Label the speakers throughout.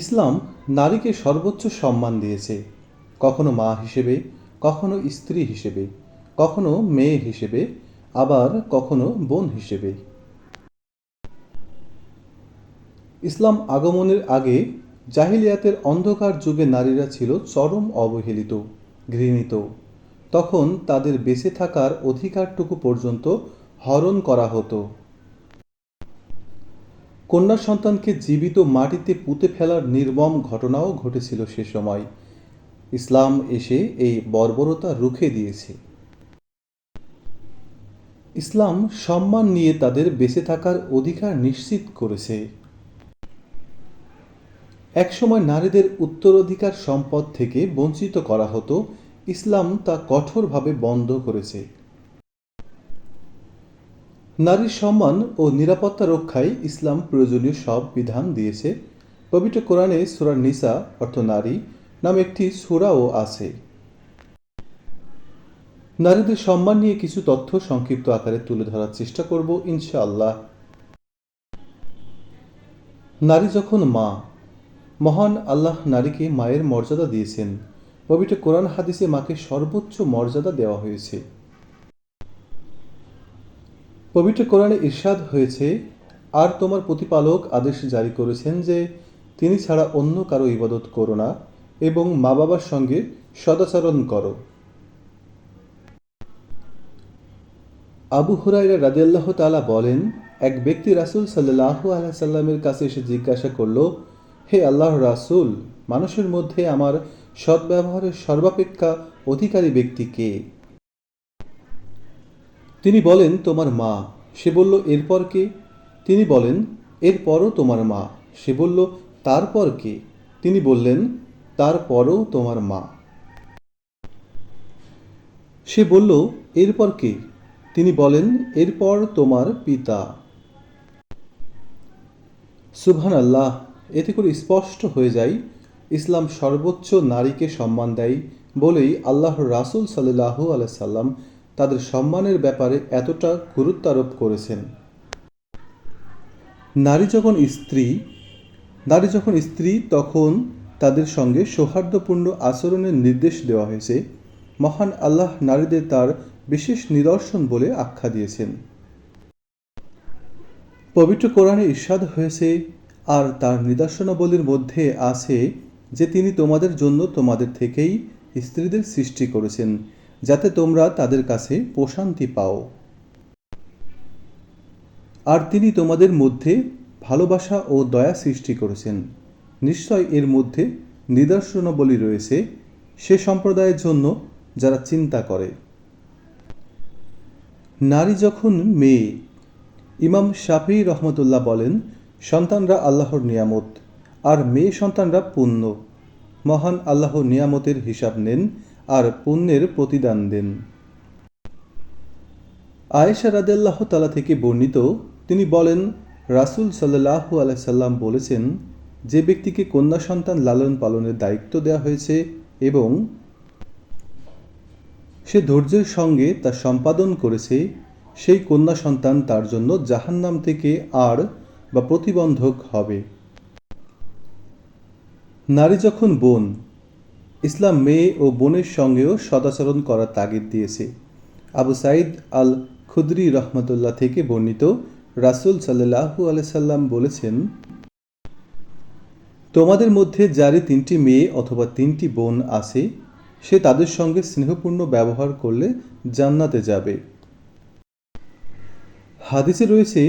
Speaker 1: ইসলাম নারীকে সর্বোচ্চ সম্মান দিয়েছে। কখনো মা হিসেবে, কখনো স্ত্রী হিসেবে, কখনো মেয়ে হিসেবে, আবার কখনো বোন হিসেবে। ইসলাম আগমনের আগে জাহিলিয়াতের অন্ধকার যুগে নারীরা ছিল চরম অবহেলিত, ঘৃণিত। তখন তাদের বেঁচে থাকার অধিকারটুকু পর্যন্ত হরণ করা হতো। কন্যা সন্তানকে জীবিত মাটিতে পুঁতে ফেলার নির্মম ঘটনাও ঘটেছিল সে সময়। ইসলাম এসে এই বর্বরতা রুখে দিয়েছে। ইসলাম সম্মান নিয়ে তাদের বেঁচে থাকার অধিকার নিশ্চিত করেছে। একসময় নারীদের উত্তরাধিকার সম্পদ থেকে বঞ্চিত করা হতো। ইসলাম তা কঠোরভাবে বন্ধ করেছে। নারীর সম্মান ও নিরাপত্তা রক্ষায় ইসলাম প্রয়োজনীয় সব বিধান দিয়েছে। পবিত্র কোরআনে সুরা নিসা, অর্থ নারী, নামে একটি সুরাও আছে। নারীদের সম্মান নিয়ে কিছু তথ্য সংক্ষিপ্ত আকারে তুলে ধরার চেষ্টা করব ইনশাআল্লাহ। নারী যখন মা, মহান আল্লাহ নারীকে মায়ের মর্যাদা দিয়েছেন। পবিত্র কোরআন হাদিসে মাকে সর্বোচ্চ মর্যাদা দেওয়া হয়েছে। পবিত্র কোরআনে ইরশাদ হয়েছে, আর তোমার প্রতিপালক আদেশ জারি করেছেন যে তিনি ছাড়া অন্য কারও ইবাদত করো না এবং মা বাবার সঙ্গে সদাচরণ করো। আবু হুরাইরা রাদিয়াল্লাহ তালা বলেন, এক ব্যক্তি রাসূল সাল্লাল্লাহু আলাইহি সাল্লামের কাছে এসে জিজ্ঞাসা করল, হে আল্লাহ রাসূল, মানুষের মধ্যে আমার সদ্ব্যবহারের সর্বাপেক্ষা অধিকারী ব্যক্তি কে? তিনি বলেন, তোমার মা। সে বলল, এরপর কে? তিনি বলেন, এরপরও তোমার মা। সে বলল, তারপর কে? তিনি বললেন, তারপরও তোমার মা। সে বলল, এরপর কে? তিনি বলেন, এরপর তোমার পিতা। সুবহান আল্লাহ এতে করে স্পষ্ট হয়ে যায়, ইসলাম সর্বোচ্চ নারীকে সম্মান দেয় বলেই আল্লাহর রাসূল সাল্লাল্লাহু আলাইহি সাল্লাম তাদের সম্মানের ব্যাপারে এতটা গুরুত্ব আরোপ করেছেন। নারী যখন স্ত্রী, নারী যখন স্ত্রী, তখন তাদের সঙ্গে সৌহার্দ্যপূর্ণ আচরণের নির্দেশ দেওয়া হয়েছে। মহান আল্লাহ নারীদের তার বিশেষ নিদর্শন বলে আখ্যা দিয়েছেন। পবিত্র কোরআনে ঈর্ষাদ হয়েছে, আর তার নিদর্শনাবলীর মধ্যে আছে যে তিনি তোমাদের জন্য তোমাদের থেকেই স্ত্রীদের সৃষ্টি করেছেন। যাতে তোমরা তাদের কাছে প্রশান্তি পাও। আর তিনি তোমাদের মধ্যে ভালোবাসা ও দয়া সৃষ্টি করেছেন। নিশ্চয় এর মধ্যে নিদর্শনাবলী রয়েছে সে সম্প্রদায়ের জন্য যারা চিন্তা করে। নারী যখন মেয়ে, ইমাম শাফি রহমতুল্লাহ বলেন, সন্তানরা আল্লাহর নিয়ামত, আর মেয়ে সন্তানরা পুণ্য। মহান আল্লাহ নিয়ামতের হিসাব নেন আর পুণ্যের প্রতিদান দেন। আয়েশা রাদেল্লাহ তালা থেকে বর্ণিত, তিনি বলেন, রাসুল সাল্লাহু আলাইসাল্লাম বলেছেন, যে ব্যক্তিকে কন্যা সন্তান লালন পালনের দায়িত্ব দেওয়া হয়েছে এবং সে ধৈর্যের সঙ্গে তা সম্পাদন করেছে, সেই কন্যা সন্তান তার জন্য জাহান্নাম থেকে আর বা প্রতিবন্ধক হবে। নারী যখন বোন ইসলাম মেয়ে ও বোনের সঙ্গেও সদাচরণ করার তাগিদ দিয়েছে। আবু সাইদ আল খুদরি রহমতুল্লাহ থেকে বর্ণিত রাসুল সাল্লাহু আলাইসাল্লাম বলেছেন, তোমাদের মধ্যে যারই তিনটি মেয়ে অথবা তিনটি বোন আছে, সে তাদের সঙ্গে স্নেহপূর্ণ ব্যবহার করলে জান্নাতে যাবে। হাদিসে রয়েছে,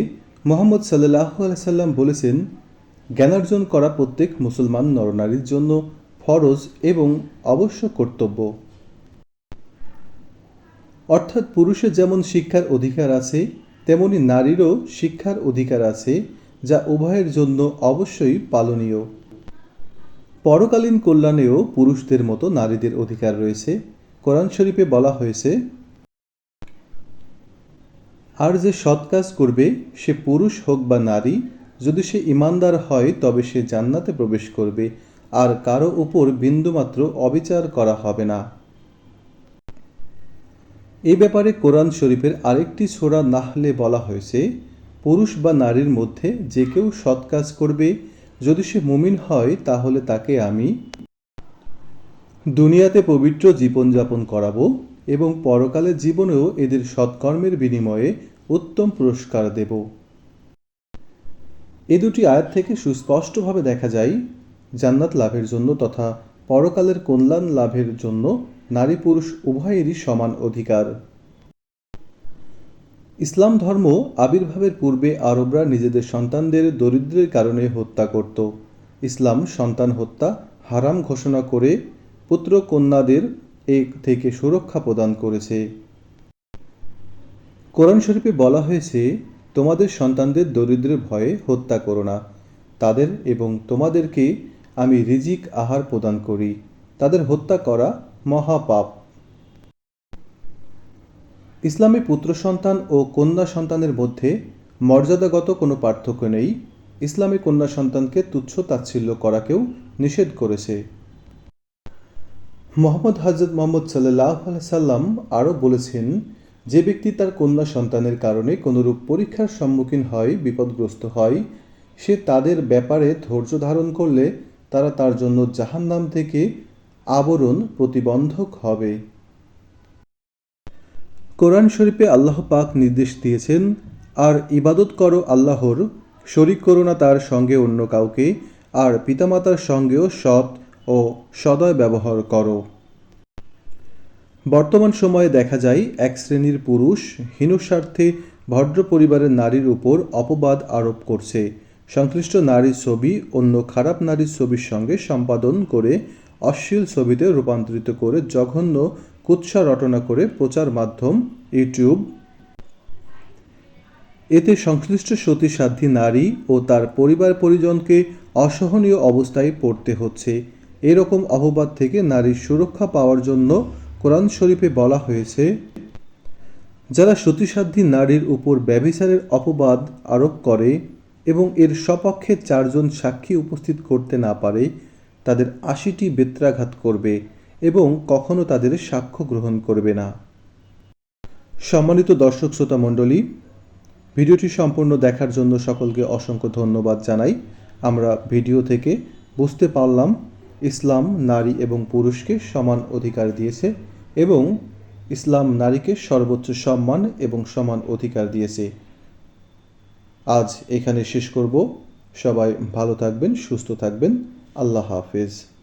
Speaker 1: মোহাম্মদ সাল্লাহ আলাইসাল্লাম বলেছেন, জ্ঞানার্জন করা প্রত্যেক মুসলমান নরনারীর জন্য ফরজ এবং অবশ্য কর্তব্য। অর্থাৎ পুরুষের যেমন শিক্ষার অধিকার আছে, তেমনি নারীরও শিক্ষার অধিকার আছে, যা উভয়ের জন্য অবশ্যই পালনীয়। পরকালীন কল্যাণেও পুরুষদের মতো নারীদের অধিকার রয়েছে। কোরআন শরীফে বলা হয়েছে, আর যে সৎ কাজ করবে, সে পুরুষ হোক বা নারী, যদি সে ইমানদার হয়, তবে সে জান্নাতে প্রবেশ করবে। আর কারও উপর বিন্দুমাত্র অবিচার করা হবে না। এ ব্যাপারে কোরআন শরীফের আরেকটি ছোড়া নাহলে বলা হয়েছে, পুরুষ বা নারীর মধ্যে যে কেউ সৎ কাজ করবে, যদি সে মুমিন হয় তাহলে তাকে আমি দুনিয়াতে পবিত্র জীবনযাপন করাবো এবং পরকালের জীবনেও এদের সৎকর্মের বিনিময়ে উত্তম পুরস্কার দেব। এ দুটি আয়াত থেকে সুস্পষ্টভাবে দেখা যায় জান্নাত লাভের জন্য তথা পরকালের কল্যাণ লাভের জন্য নারী পুরুষ উভয়েরই সমান অধিকার। ইসলাম ধর্ম আবির্ভাবের পূর্বে আরবরা নিজেদের সন্তানদের দরিদ্রের কারণে হত্যা করত। ইসলাম সন্তান হত্যা হারাম ঘোষণা করে পুত্র কন্যাদের এ থেকে সুরক্ষা প্রদান করেছে। কোরআন শরীফে বলা হয়েছে, তোমাদের সন্তানদের দরিদ্রের ভয়ে হত্যা করো না। তাদের এবং তোমাদেরকে আমি রিজিক আহার প্রদান করি। তাদের হত্যা করা মহাপাপ। ইসলামে পুত্র সন্তান ও কন্যা সন্তানের মধ্যে মর্যাদাগত কোনো পার্থক্য নেই। ইসলামে কন্যা সন্তানকে তুচ্ছ তাচ্ছিল্য করাকেও নিষেধ করেছে। মোহাম্মদ হজরত মোহাম্মদ সাল্লাহ সাল্লাম আরও বলেছেন, যে ব্যক্তি তার কন্যা সন্তানের কারণে কোনোরূপ পরীক্ষার সম্মুখীন হয়, বিপদগ্রস্ত হয়, সে তাদের ব্যাপারে ধৈর্য ধারণ করলে তারা তার জন্য জাহান্নাম থেকে আবরণ প্রতিবন্ধক হবে। কোরআন শরীফে আল্লাহ পাক নির্দেশ দিয়েছেন, আর ইবাদত করো আল্লাহর, শরিক করো না তার সঙ্গে অন্য কাউকে, আর পিতামাতার সঙ্গেও সৎ ও সদয় ব্যবহার করো। বর্তমান সময়ে দেখা যায়, এক শ্রেণির পুরুষ হীনস্বার্থে ভদ্র পরিবারের নারীর উপর অপবাদ আরোপ করছে। সংশ্লিষ্ট নারীর ছবি অন্য খারাপ নারীর ছবির সঙ্গে সম্পাদন করে অশ্লীল ছবিতে রূপান্তরিত করে জঘন্য কুৎসা রটনা করে প্রচার মাধ্যম ইউটিউব। এতে সংশ্লিষ্ট সতীসাধ্যী নারী ও তার পরিবার পরিজনকে অসহনীয় অবস্থায় পড়তে হচ্ছে। এরকম অপবাদ থেকে নারীর সুরক্ষা পাওয়ার জন্য কোরআন শরীফে বলা হয়েছে, যারা সতীসাধ্যী নারীর উপর ব্যভিচারের অপবাদ আরোপ করে এবং এর সপক্ষে চারজন সাক্ষী উপস্থিত করতে না পারে তাদের আশিটি বেত্রাঘাত করবে এবং কখনো তাদের সাক্ষ্য গ্রহণ করবে না। সম্মানিত দর্শক শ্রোতা মণ্ডলী, ভিডিওটি সম্পূর্ণ দেখার জন্য সকলকে অসংখ্য ধন্যবাদ জানাই। আমরা ভিডিও থেকে বুঝতে পারলাম, ইসলাম নারী এবং পুরুষকে সমান অধিকার দিয়েছে এবং ইসলাম নারীকে সর্বোচ্চ সম্মান এবং সমান অধিকার দিয়েছে। আজ এখানে শেষ করব। সবাই ভালো থাকবেন সুস্থ থাকবেন। আল্লাহ হাফেজ।